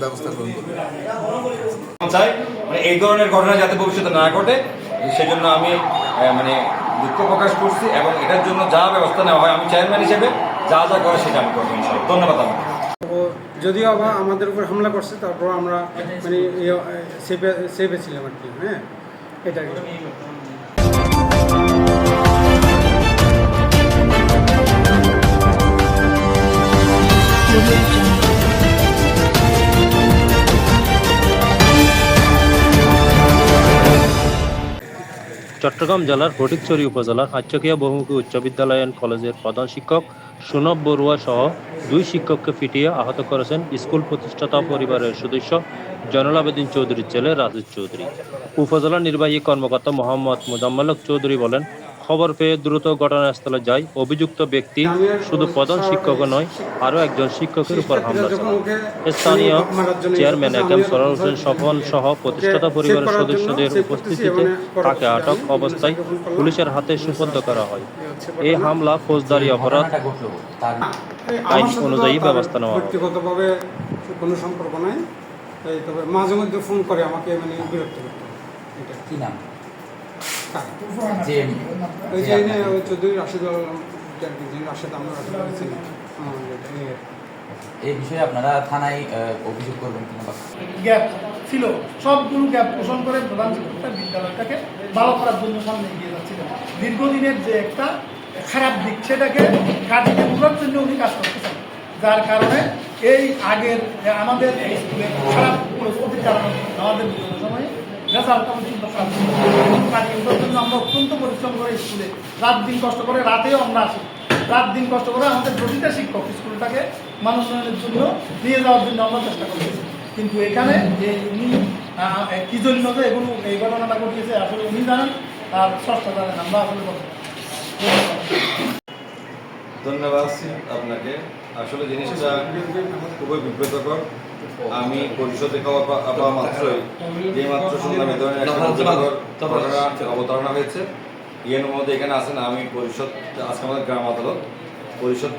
ব্যবস্থা গ্রহণ করবে। চাই মানে এই ধরনের ঘটনা যাতে ভবিষ্যতে না ঘটে সেজন্য আমি মানে দুঃখ প্রকাশ করছি এবং এটার জন্য যা ব্যবস্থা নেওয়া হয় আমি চেয়ারম্যান হিসেবে যা যা করে সেটা আমি করব ধন্যবাদ আমাকে যদিও আবার আমাদের উপর হামলা করছে তারপর আমরা মানে সেফে সেফে ছিলাম আর কি হ্যাঁ? এটা চট্টগ্রাম জেলার ফটিকছড়ি উপজেলার আচ্চকিয়া বহুমুখী উচ্চ বিদ্যালয় অ্যান্ড কলেজের প্রধান শিক্ষক সুনব বড়ুয়া সহ দুই শিক্ষককে পিটিয়ে আহত করেছেন স্কুল প্রতিষ্ঠাতা পরিবারের সদস্য জয়নুল আবেদিন চৌধুরীর ছেলে রাজু চৌধুরী। উপজেলা নির্বাহী কর্মকর্তা মোহাম্মদ মোজাম্মালক চৌধুরী বলেন খবর পেয়ে দ্রুত ঘটনাস্থলে যায়। অভিযুক্ত ব্যক্তি শুধু প্রধান শিক্ষক নয় আরও একজন শিক্ষকের উপর হামলা চালায়। স্থানীয় চেয়ারম্যান এ কেম সরোয়ার হোসেন স্বপন সহ প্রতিষ্ঠাতা পরিবারের সদস্যদের উপস্থিতিতে তাকে আটক অবস্থায় পুলিশের হাতে সুপর্দ করা হয়। এই হামলা ফৌজদারি অপরাধ। আইন অনুযায়ী ব্যবস্থা নেওয়া। ব্যক্তিগতভাবে কোনো সম্পর্ক নাই। তবে মাঝে মধ্যে ফোন করে আমাকে মানে বিরক্ত করতে এটা কি নাম? ওই যে এনে ওই চৌধুরী রাশেদ যিনি রাশেদ আমরা রাশেদ বলেছি এই বিষয়ে আপনারা থানায় অভিযোগ করবেন কিনা গ্যাপ ছিল। সবগুলো গ্যাপ পোষণ করে প্রধান শিক্ষকটা বিদ্যালয়টাকে ভালো করার জন্য সামনে এগিয়ে যাচ্ছিলেন। দীর্ঘদিনের যে একটা খারাপ দিক সেটাকে কাটিয়ে তোলার জন্য উনি কাজ করতেছেন। যার কারণে এই আগের আমাদের এই স্কুলের খারাপ পরিস্থিতির কারণে আমাদের বিভিন্ন সময়ে রেজাল্ট খারাপ কাটিয়ে ওঠার জন্য আমরা অত্যন্ত পরিশ্রম করে স্কুলে রাত দিন কষ্ট করে, রাতেও আমরা আসি। রাত দিন কষ্ট করে আমাদের প্রতিটা শিক্ষক স্কুলটাকে জন্য নিয়ে যাওয়ার জন্য আমরা চেষ্টা কিন্তু এখানে যে উনি জন্য এগুলো, এই ঘটনাটা ঘটিয়েছে, আসলে উনি জানেন, আর জানেন, আমরা আসলে। ধন্যবাদ আপনাকে। আসলে জিনিসটা খুবই বিব্রতকর আমি পরিষদে খাওয়া পাওয়া মাত্রই। যে মাত্র শুনলাম এ ধরনের অবতারণা হয়েছে। ইয়ের মধ্যে এখানে আসেন আমি পরিষদ আজকে আমাদের গ্রাম আদালত। পরিষদ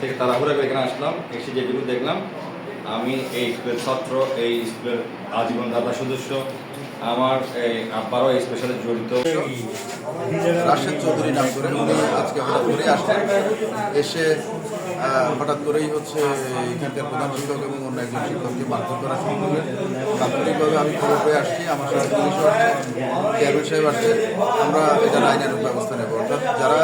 থেকে তাড়াহুড়া করে এখানে আসলাম এসে যেটুকু দেখলাম আমি এই স্কুলের ছাত্র এই স্কুলের আজীবন দাদা সদস্য আমার এই আব্বারও এই স্পেশালে জড়িত। রাশেদ চৌধুরী নাম করে উনি আজকে হঠাৎ করে আসছেন এসে হঠাৎ করেই হচ্ছে এখানকার প্রধান শিক্ষক এবং অন্য একজন শিক্ষককে মারধর করা শুরু তাৎক্ষণিকভাবে আমি খবর পেয়ে আসছি, আমার সাথে আসছে চেয়ারম্যান সাহেব আসছে। আমরা এটা আইনের ব্যবস্থা নেব। অর্থাৎ যারা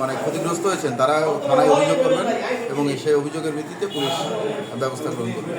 মানে ক্ষতিগ্রস্ত হয়েছেন, তারা থানায় অভিযোগ করবেন এবং সেই অভিযোগের ভিত্তিতে পুলিশ ব্যবস্থা গ্রহণ করবে।